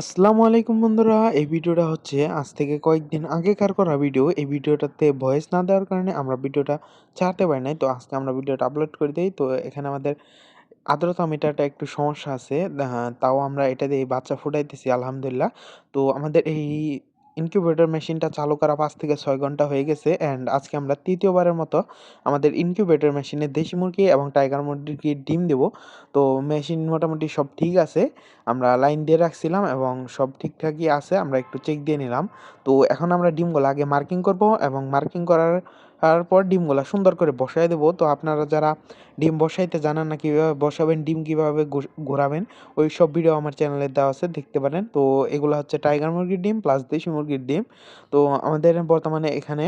আসসালামু আলাইকুম বন্ধুরা, এই ভিডিওটা হচ্ছে আজ থেকে কয়েকদিন আগেকার করা ভিডিও। এই ভিডিওটাতে ভয়েস না দেওয়ার কারণে আমরা ভিডিওটা ছাড়তে পারি নাই। তো আজকে আমরা ভিডিওটা আপলোড করে দিই। তো এখানে আমাদের আদ্রতা মিটারটা একটু সমস্যা আছে। তাও আমরা এটা দিয়ে বাচ্চা ফুটাইতেছি, আলহামদুলিল্লাহ। তো আমাদের এই ইনকিউবেটর মেশিনটা চালু করা পাঁচ থেকে ছয় ঘণ্টা হয়ে গেছে অ্যান্ড আজকে আমরা তৃতীয়বারের মতো আমাদের ইনকিউবেটর মেশিনে দেশি মুরগি এবং টাইগার মুরগিকে ডিম দেব। তো মেশিন মোটামুটি সব ঠিক আছে, আমরা লাইন দিয়ে রাখছিলাম এবং সব ঠিকঠাকই আছে, আমরা একটু চেক দিয়ে নিলাম। তো এখন আমরা ডিমগুলো আগে মার্কিং করব এবং মার্কিং করার আর পর ডিমগুলো সুন্দর করে বসাই দেবো। তো আপনারা যারা ডিম বসাইতে জানেন না কীভাবে বসাবেন, ডিম কীভাবে ঘোরাবেন, ওই সব ভিডিও আমার চ্যানেলে দেওয়া আছে, দেখতে পারেন। তো এগুলো হচ্ছে টাইগার মুরগির ডিম প্লাস দেশি মুরগির ডিম। তো আমাদের বর্তমানে এখানে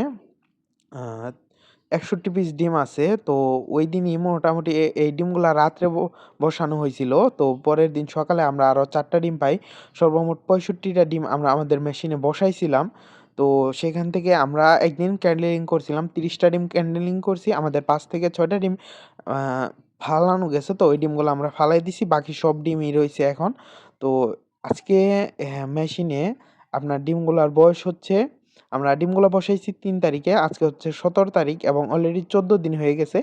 একষট্টি পিস ডিম আছে। তো ওই দিনই মোটামুটি এই ডিমগুলা রাত্রে বসানো হয়েছিল। তো পরের দিন সকালে আমরা আরও চারটা ডিম পাই। সর্বমোট পঁয়ষট্টিটা ডিম আমরা আমাদের মেশিনে বসাইছিলাম। তো সেখান থেকে আমরা একদিন ক্যান্ডেলিং করছিলাম, তিরিশটা ডিম ক্যান্ডেলিং করছি, আমাদের পাঁচ থেকে ছয়টা ডিম ফালানো গেছে তো, ওই ডিমগুলো আমরা ফালাই দিছি, বাকি সব ডিমই রয়েছে এখন। তো আজকে মেশিনে আপনার ডিমগুলোর বয়স হচ্ছে আমরা ডিমগুলো বসাইছি তিন তারিখে, আজকে হচ্ছে সতেরো তারিখ এবং অলরেডি চোদ্দ দিন হয়ে গেছে।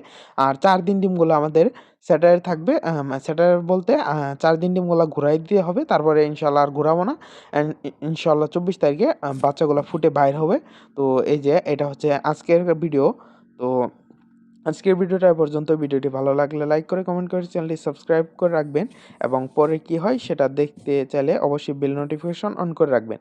আর চার দিন ডিমগুলো আমাদের স্যাটারে থাকবে স্যাটারে বলতে চার দিন ডিমগুলো ঘুরাই দিতে হবে, তারপরে ইনশাল্লাহ আর ঘুরাবো না। ইনশাল্লাহ চব্বিশ তারিখে বাচ্চাগুলো ফুটে বাইর হবে। তো এই যে, এটা হচ্ছে আজকের ভিডিও তো আজকের ভিডিওটা পর্যন্ত। ভিডিওটি ভালো লাগলে লাইক করে কমেন্ট করে চ্যানেলটি সাবস্ক্রাইব করে রাখবেন এবং পরে কি হয় সেটা দেখতে চাইলে অবশ্যই বেল নোটিফিকেশন অন করে রাখবেন।